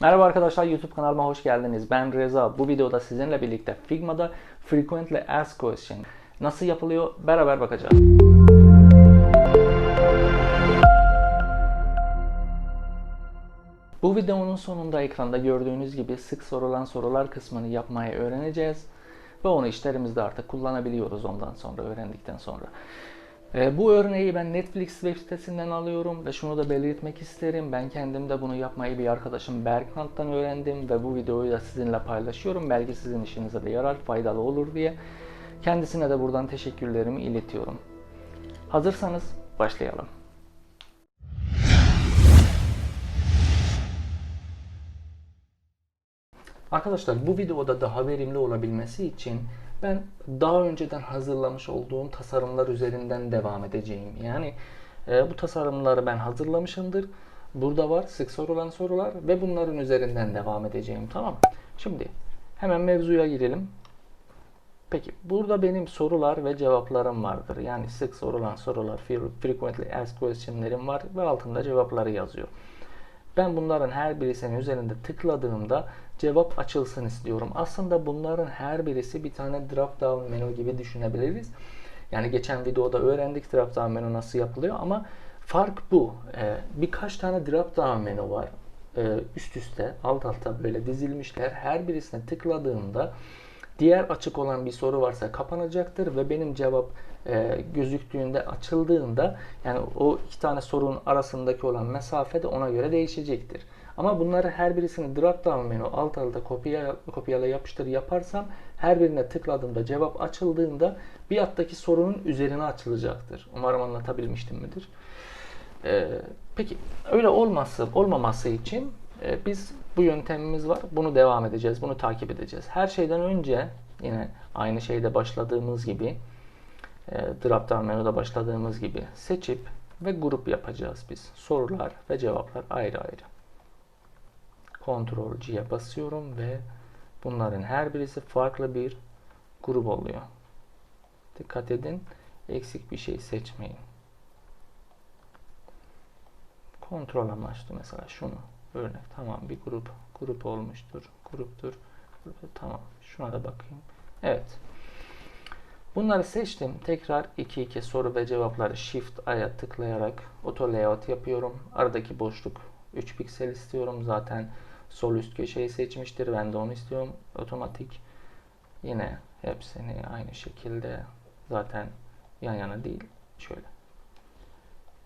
Merhaba arkadaşlar YouTube kanalıma hoş geldiniz. Ben Reza. Bu videoda sizinle birlikte Figma'da Frequently Asked Question nasıl yapılıyor beraber bakacağız. Bu videonun sonunda ekranda gördüğünüz gibi sık sorulan sorular kısmını yapmayı öğreneceğiz. Ve onu işlerimizde artık kullanabiliyoruz ondan sonra, öğrendikten sonra. E, bu örneği ben Netflix web sitesinden alıyorum ve şunu da belirtmek isterim. Ben kendim de bunu yapmayı bir arkadaşım Berkant'tan öğrendim ve bu videoyu da sizinle paylaşıyorum. Belki sizin işinize de yarar, faydalı olur diye. Kendisine de buradan teşekkürlerimi iletiyorum. Hazırsanız başlayalım. Arkadaşlar bu videoda daha verimli olabilmesi için ben daha önceden hazırlamış olduğum tasarımlar üzerinden devam edeceğim. Yani e, bu tasarımları ben hazırlamışımdır. Burada var sık sorulan sorular ve bunların üzerinden devam edeceğim. Tamam? Şimdi hemen mevzuya girelim. Peki burada benim sorular ve cevaplarım vardır. Yani sık sorulan sorular, frequently asked question'lerim var ve altında cevapları yazıyor. Ben bunların her birisinin üzerinde tıkladığımda cevap açılsın istiyorum. Aslında bunların her birisi bir tane drop down menü gibi düşünebiliriz. Yani geçen videoda öğrendik drop down menü nasıl yapılıyor ama fark bu. Ee, birkaç tane drop down menü var. Ee, üst üste, alt alta böyle dizilmişler. Her birisine tıkladığımda diğer açık olan bir soru varsa kapanacaktır ve benim cevap e, gözüktüğünde açıldığında yani o iki tane sorunun arasındaki olan mesafe de ona göre değişecektir. Ama bunları her birisini drop down menü alt alta kopya, kopyala yapıştır yaparsam her birine tıkladığımda cevap açıldığında bir alttaki sorunun üzerine açılacaktır. Umarım anlatabilmiştim midir? Ee, peki öyle olması olmaması için e, biz bu yöntemimiz var. Bunu devam edeceğiz. Bunu takip edeceğiz. Her şeyden önce yine aynı şeyde başladığımız gibi e, drop down menüde başladığımız gibi seçip ve grup yapacağız biz. Sorular ve cevaplar ayrı ayrı. Ctrl C'ye basıyorum ve bunların her birisi farklı bir grup oluyor. Dikkat edin. Eksik bir şey seçmeyin. Kontrol amaçlı mesela şunu örnek tamam bir grup grup olmuştur gruptur. Grup, tamam şuna da bakayım. Evet. Bunları seçtim. Tekrar 2 2 soru ve cevapları shift aya tıklayarak auto layout yapıyorum. Aradaki boşluk 3 piksel istiyorum. Zaten sol üst köşeyi seçmiştir. Ben de onu istiyorum. Otomatik. Yine hepsini aynı şekilde zaten yan yana değil şöyle.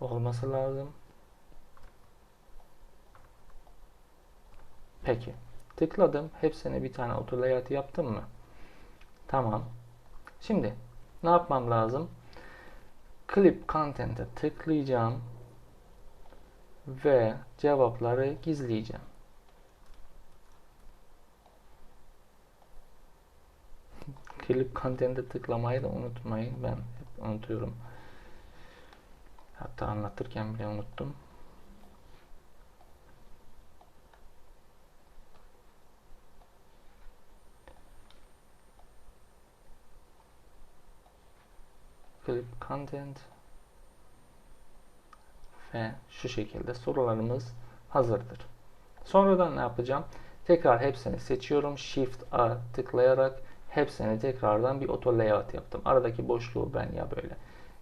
Olması lazım Peki. Tıkladım. Hepsine bir tane auto yaptım mı? Tamam. Şimdi ne yapmam lazım? Clip Content'e tıklayacağım ve cevapları gizleyeceğim. Clip Content'e tıklamayı da unutmayın. Ben hep unutuyorum. Hatta anlatırken bile unuttum. Clip content ve şu şekilde sorularımız hazırdır. Sonradan ne yapacağım? Tekrar hepsini seçiyorum. Shift A tıklayarak hepsini tekrardan bir auto layout yaptım. Aradaki boşluğu ben ya böyle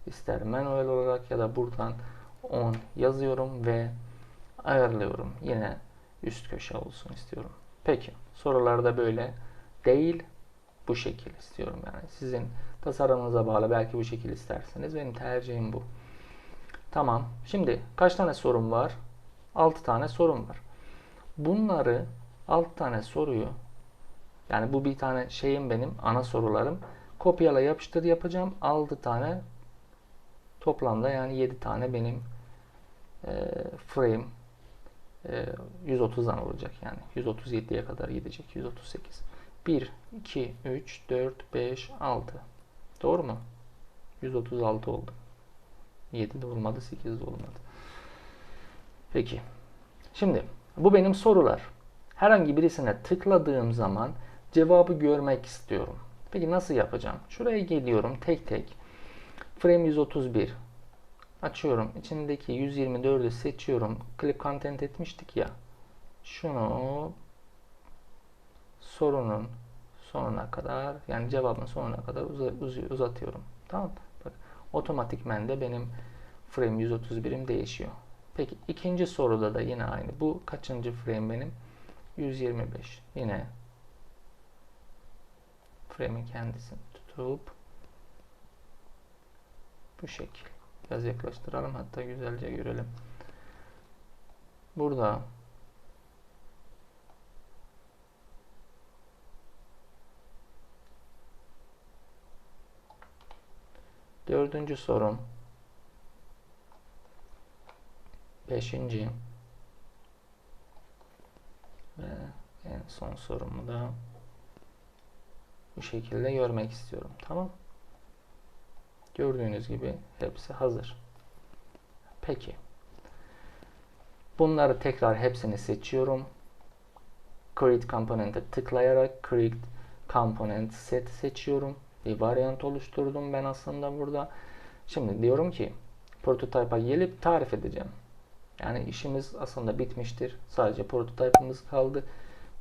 ister manuel olarak ya da buradan on yazıyorum ve ayarlıyorum. Yine üst köşe olsun istiyorum. Peki sorularda böyle değil bu şekil istiyorum yani. Sizin tasarımınıza bağlı. Belki bu şekil isterseniz. Benim tercihim bu. Tamam. Şimdi kaç tane sorum var? 6 tane sorum var. Bunları 6 tane soruyu yani bu bir tane şeyim benim ana sorularım. Kopyala yapıştır yapacağım. 6 tane toplamda yani 7 tane benim e, frame e, 130'dan olacak yani. 137'ye kadar gidecek. 138. 1, 2, 3, 4, 5, 6. Doğru mu? 136 oldu. 7 de olmadı, 8 de olmadı. Peki. Şimdi bu benim sorular. Herhangi birisine tıkladığım zaman cevabı görmek istiyorum. Peki nasıl yapacağım? Şuraya geliyorum tek tek. Frame 131. Açıyorum. İçindeki 124'ü seçiyorum. Clip content etmiştik ya. şunu sorunun sonuna kadar yani cevabın sonuna kadar uz- uzatıyorum. Tamam Bak, otomatikmen de benim frame 131'im değişiyor. Peki ikinci soruda da yine aynı. Bu kaçıncı frame benim? 125. Yine frame'in kendisini tutup bu şekil. Biraz yaklaştıralım hatta güzelce görelim. Burada Dördüncü sorum. Beşinci. Ve en son sorumu da bu şekilde görmek istiyorum. Tamam. Gördüğünüz gibi hepsi hazır. Peki. Bunları tekrar hepsini seçiyorum. Create Component'e tıklayarak Create Component Set seçiyorum. Bir varyant oluşturdum ben aslında burada. Şimdi diyorum ki prototype'a gelip tarif edeceğim. Yani işimiz aslında bitmiştir. Sadece prototype'ımız kaldı.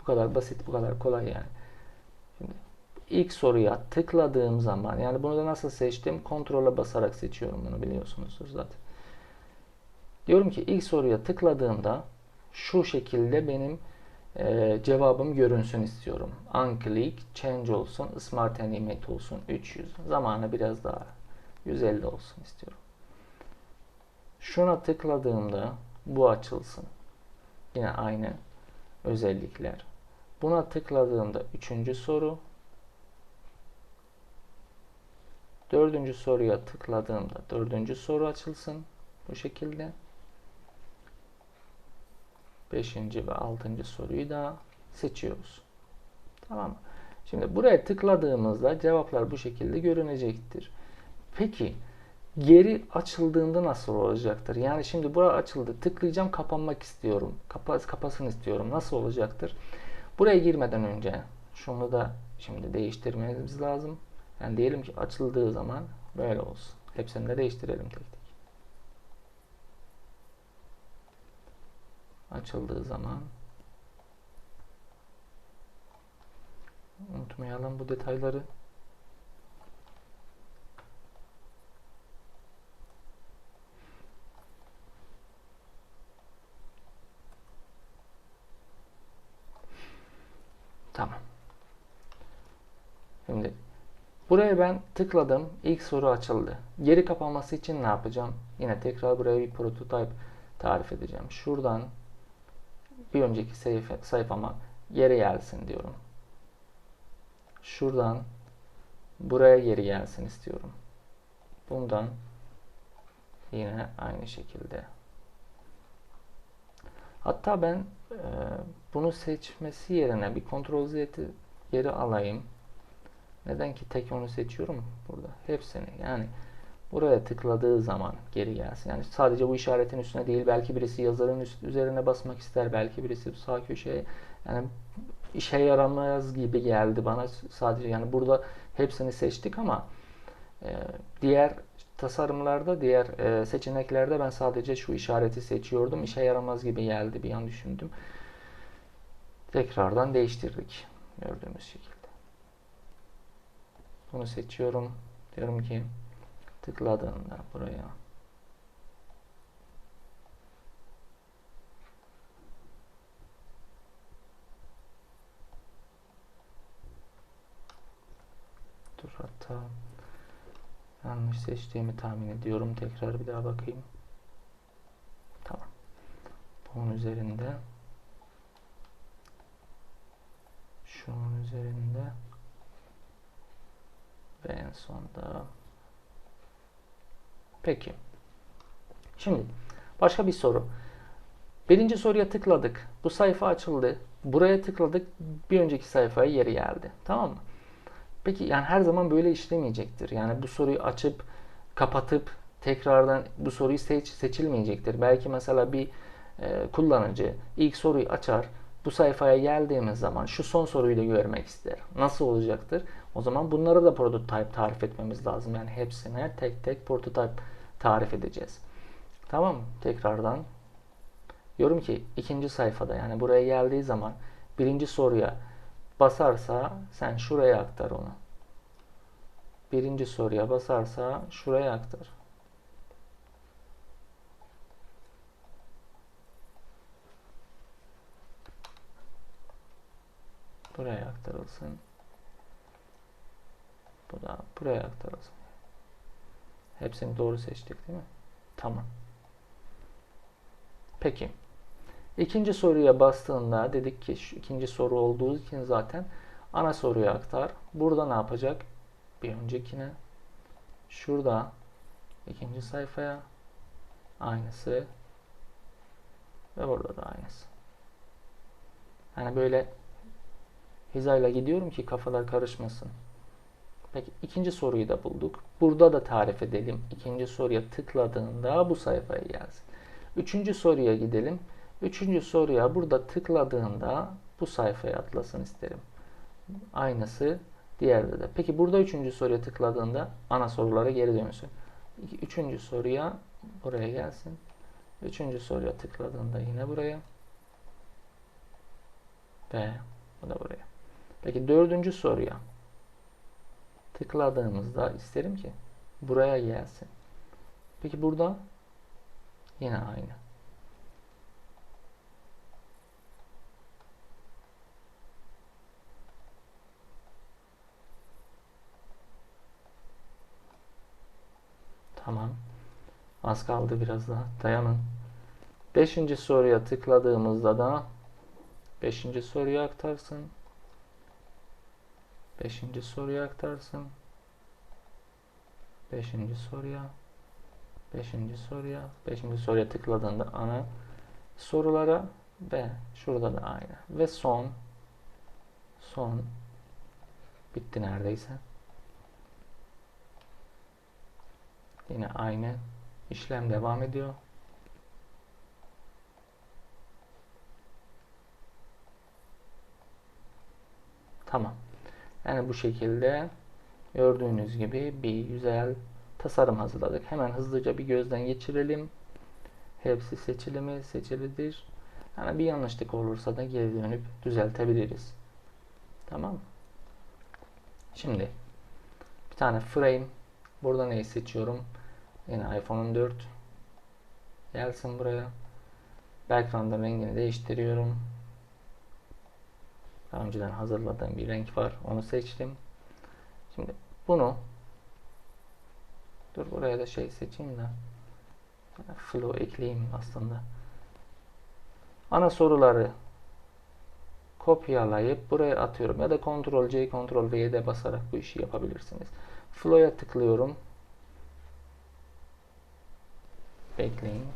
Bu kadar basit, bu kadar kolay yani. Şimdi ilk soruya tıkladığım zaman yani bunu da nasıl seçtim? Kontrole basarak seçiyorum bunu biliyorsunuzdur zaten. Diyorum ki ilk soruya tıkladığımda şu şekilde benim e, cevabım görünsün istiyorum. Unclick, change olsun, smart animate olsun, 300. Zamanı biraz daha 150 olsun istiyorum. Şuna tıkladığımda bu açılsın. Yine aynı özellikler. Buna tıkladığımda üçüncü soru. Dördüncü soruya tıkladığımda dördüncü soru açılsın. Bu şekilde. Beşinci ve altıncı soruyu da seçiyoruz. Tamam mı? Şimdi buraya tıkladığımızda cevaplar bu şekilde görünecektir. Peki geri açıldığında nasıl olacaktır? Yani şimdi bura açıldı. Tıklayacağım kapanmak istiyorum. Kapas, kapasın istiyorum. Nasıl olacaktır? Buraya girmeden önce şunu da şimdi değiştirmemiz lazım. Yani diyelim ki açıldığı zaman böyle olsun. Hepsini de değiştirelim tek tek. Açıldığı zaman unutmayalım bu detayları. Tamam. Şimdi buraya ben tıkladım. İlk soru açıldı. Geri kapanması için ne yapacağım? Yine tekrar buraya bir prototype tarif edeceğim. Şuradan bir önceki sayfa, sayfama geri gelsin diyorum. Şuradan buraya geri gelsin istiyorum. Bundan yine aynı şekilde. Hatta ben e, bunu seçmesi yerine bir kontrol zeti geri alayım. Neden ki tek onu seçiyorum burada? Hepsini yani buraya tıkladığı zaman geri gelsin. Yani sadece bu işaretin üstüne değil belki birisi yazarın üst, üzerine basmak ister. Belki birisi sağ köşeye yani işe yaramaz gibi geldi bana sadece yani burada hepsini seçtik ama e, diğer tasarımlarda diğer e, seçeneklerde ben sadece şu işareti seçiyordum. İşe yaramaz gibi geldi bir an düşündüm. Tekrardan değiştirdik gördüğümüz şekilde. Bunu seçiyorum. Diyorum ki tıkladığımda buraya Dur hatta yanlış seçtiğimi tahmin ediyorum. Tekrar bir daha bakayım. Tamam. Bunun üzerinde şunun üzerinde ve en sonda peki. Şimdi başka bir soru. Birinci soruya tıkladık. Bu sayfa açıldı. Buraya tıkladık. Bir önceki sayfaya yeri geldi. Tamam mı? Peki yani her zaman böyle işlemeyecektir. Yani bu soruyu açıp kapatıp tekrardan bu soruyu seç, seçilmeyecektir. Belki mesela bir e, kullanıcı ilk soruyu açar bu sayfaya geldiğimiz zaman şu son soruyu da görmek ister. Nasıl olacaktır? O zaman bunları da prototype tarif etmemiz lazım. Yani hepsine tek tek prototype tarif edeceğiz. Tamam? Tekrardan Diyorum ki ikinci sayfada yani buraya geldiği zaman birinci soruya basarsa sen şuraya aktar onu. Birinci soruya basarsa şuraya aktar. Buraya aktarılsın. Bu da buraya aktarılsın. Hepsini doğru seçtik değil mi? Tamam. Peki. İkinci soruya bastığında dedik ki şu ikinci soru olduğu için zaten ana soruya aktar. Burada ne yapacak? Bir öncekine. Şurada ikinci sayfaya aynısı ve burada da aynısı. Yani böyle hizayla gidiyorum ki kafalar karışmasın. Peki ikinci soruyu da bulduk. Burada da tarif edelim. İkinci soruya tıkladığında bu sayfaya gelsin. Üçüncü soruya gidelim. Üçüncü soruya burada tıkladığında bu sayfaya atlasın isterim. Aynısı diğerde de. Peki burada üçüncü soruya tıkladığında ana sorulara geri dönsün. Üçüncü soruya buraya gelsin. Üçüncü soruya tıkladığında yine buraya. Ve bu da buraya. Peki dördüncü soruya tıkladığımızda isterim ki buraya gelsin. Peki burada yine aynı. Tamam. Az kaldı biraz daha. Dayanın. Beşinci soruya tıkladığımızda da beşinci soruya aktarsın. Beşinci soruya aktarsın. Beşinci soruya. Beşinci soruya. Beşinci soruya tıkladığında ana sorulara ve şurada da aynı. Ve son son bitti neredeyse. Yine aynı işlem devam ediyor. Tamam. Yani bu şekilde gördüğünüz gibi bir güzel tasarım hazırladık. Hemen hızlıca bir gözden geçirelim. Hepsi seçili mi? Seçilidir. Yani bir yanlışlık olursa da geri dönüp düzeltebiliriz. Tamam? Şimdi bir tane frame. Burada neyi seçiyorum? Yine iPhone 14. Gelsin buraya. Background'ın rengini değiştiriyorum. Daha önceden hazırladığım bir renk var. Onu seçtim. Şimdi bunu dur buraya da şey seçeyim de flow ekleyeyim aslında. Ana soruları kopyalayıp buraya atıyorum ya da Ctrl C Ctrl V'ye de basarak bu işi yapabilirsiniz. Flow'a tıklıyorum. Bekleyin.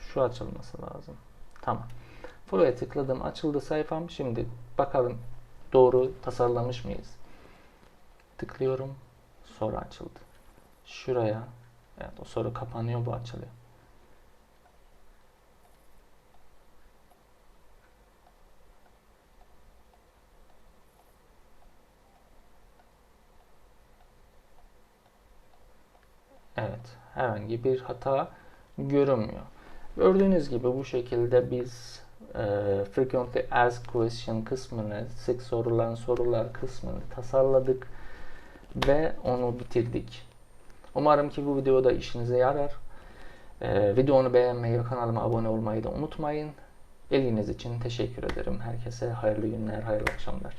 Şu açılması lazım. Tamam. Buraya tıkladım. Açıldı sayfam. Şimdi bakalım doğru tasarlamış mıyız? Tıklıyorum. Soru açıldı. Şuraya. Evet o soru kapanıyor. Bu açılıyor. Evet. Herhangi bir hata görünmüyor. Gördüğünüz gibi bu şekilde biz ee, frequently Asked Question kısmını, sık sorulan sorular kısmını tasarladık ve onu bitirdik. Umarım ki bu videoda işinize yarar. E, videonu beğenmeyi ve kanalıma abone olmayı da unutmayın. İlginiz için teşekkür ederim. Herkese hayırlı günler, hayırlı akşamlar.